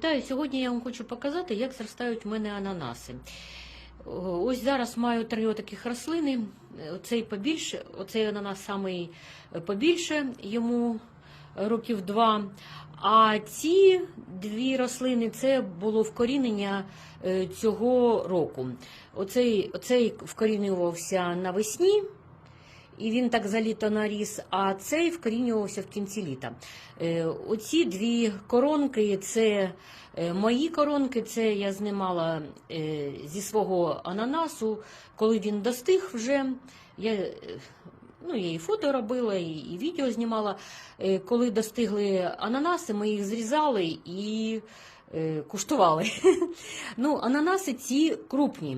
Та, сьогодні я вам хочу показати, як зростають в мене ананаси. Ось зараз маю три таких рослини. Оцей побільше, оцей ананас самий побільше, йому років два. А ці дві рослини це було вкорінення е, цього року. Оцей, оцей вкорінювався навесні. І він так за літо наріс, а цей вкорінювався в кінці літа. Е, Оці дві коронки це е, мої коронки, це я знімала е, зі свого ананасу, коли він достиг вже. Я, ну, я і фото робила, і, і відео знімала. Коли достигли ананаси, ми їх зрізали і куштували. ну, ананаси ці крупні.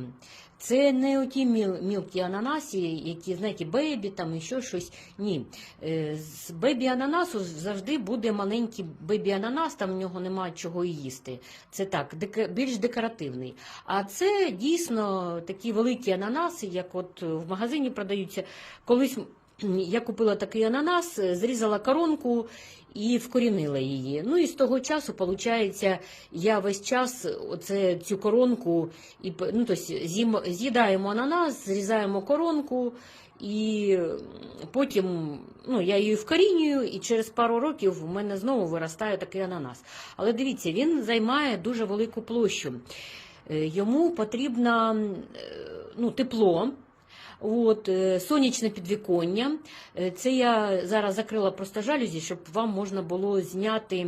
Це не оті міл, мілкі ананасі, які, знаєте, бебі там і ще щось. Ні. Е, З бебі ананасу завжди буде маленький бебі ананас, там в нього немає чого і їсти. Це так, дека, більш декоративний. А це дійсно такі великі ананаси, як от в магазині продаються. Колись я купила такий ананас, зрізала коронку і вкорінила її. Ну і з того часу, виходить, я весь час оце, цю коронку і ну, тобто, з'їдаємо ананас, зрізаємо коронку. І потім ну, я її вкорінюю, і через пару років в мене знову виростає такий ананас. Але дивіться, він займає дуже велику площу. Е, Йому потрібно е, ну, тепло. От, е, сонячне підвіконня. Е, Це я зараз закрила просто жалюзі, щоб вам можна було зняти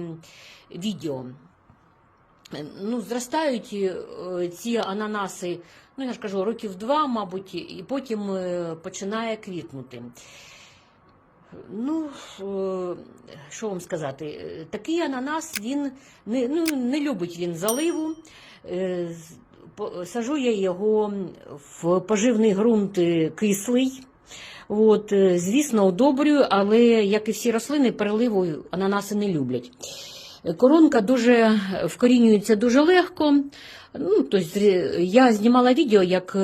відео. Е, Ну, зростають ці ананаси, ну я ж кажу, років два, мабуть, і потім починає квітнути. Ну, що вам сказати, такий ананас він не, ну, не любить він заливу. Сажу я його в поживний ґрунт е, кислий. От, е, звісно, одобрюю, але як і всі рослини, переливу ананаси не люблять. Е, Коронка дуже вкорінюється дуже легко. Ну, тобто, я знімала відео, як е,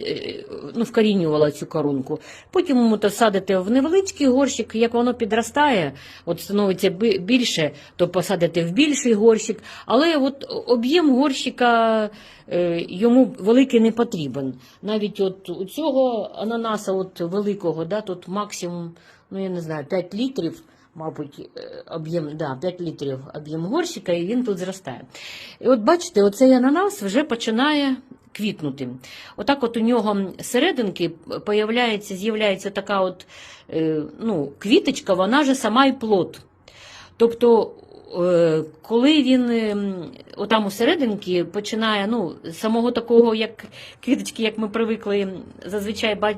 е, ну, вкорінювала цю коронку. Потім то садите в невеличкий горщик, як воно підростає, от становиться більше, то посадите в більший горщик. Але от об'єм горщика е, йому великий не потрібен. Навіть от у цього ананаса от великого, да, тут максимум, ну я не знаю, 5 літрів. Мабуть, е, об'єм да, 5 літрів об'єм горщика, і він тут зростає. І от бачите, оцей ананас вже починає квітнути. Отак от у нього серединки появляється, з'являється така от, е, ну, квіточка, вона же сама і плод. Тобто, коли він е, отам у серединки починає, ну, самого такого, як квіточки, як ми привикли зазвичай е,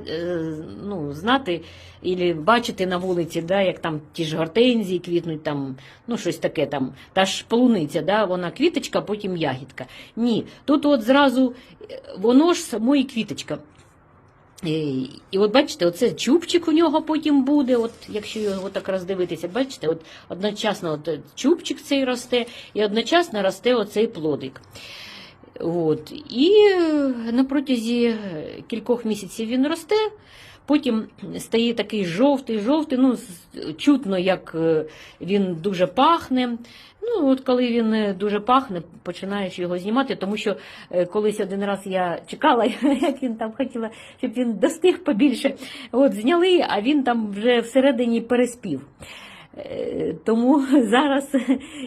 ну, знати і бачити на вулиці, да, як там ті ж гортензії квітнуть, там, ну, щось таке там, та ж полуниця, да, вона квіточка, потім ягідка. Ні, тут от зразу е, воно ж самої квіточка. І, і от бачите, оце чубчик у нього потім буде, от якщо його так роздивитися, бачите, от одночасно от чубчик цей росте, і одночасно росте оцей плодик. От. І е, на протязі е, кількох місяців він росте, потім стає такий жовтий, жовтий, ну, чутно, як е, він дуже пахне. Ну, от коли він е, дуже пахне, починаєш його знімати, тому що е, колись один раз я чекала, як він там хотіла, щоб він достиг побільше. От зняли, а він там вже всередині переспів. Тому зараз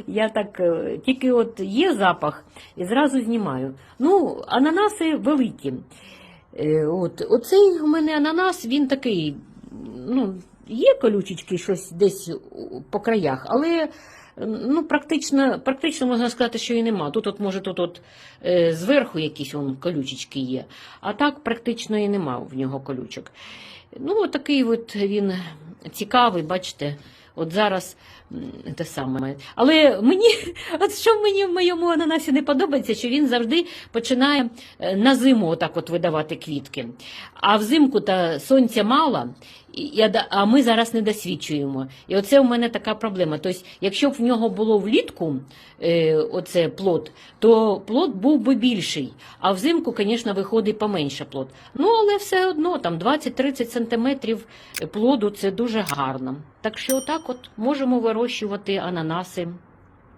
я так тільки от є запах і зразу знімаю. Ну, ананаси великі. Е, От, оцей у мене ананас, він такий, ну, є колючечки щось десь по краях, але ну, практично, практично можна сказати, що і нема. Тут, от, може, тут от, е, зверху якісь вон, колючечки є, а так практично і нема в нього колючок. Ну, от такий от він цікавий, бачите. От зараз те саме. Але мені, от що мені в моєму ананасі не подобається, що він завжди починає е, на зиму отак от видавати квітки. А взимку та сонця мало, я а ми зараз не досвідчуємо. І оце у мене така проблема. Тобто, якщо б в нього було влітку е, оце плод, то плод був би більший, а взимку, звісно, виходить поменше плод. Ну, але все одно там 20-30 сантиметрів плоду це дуже гарно. Так що отак от можемо вирощувати ананаси.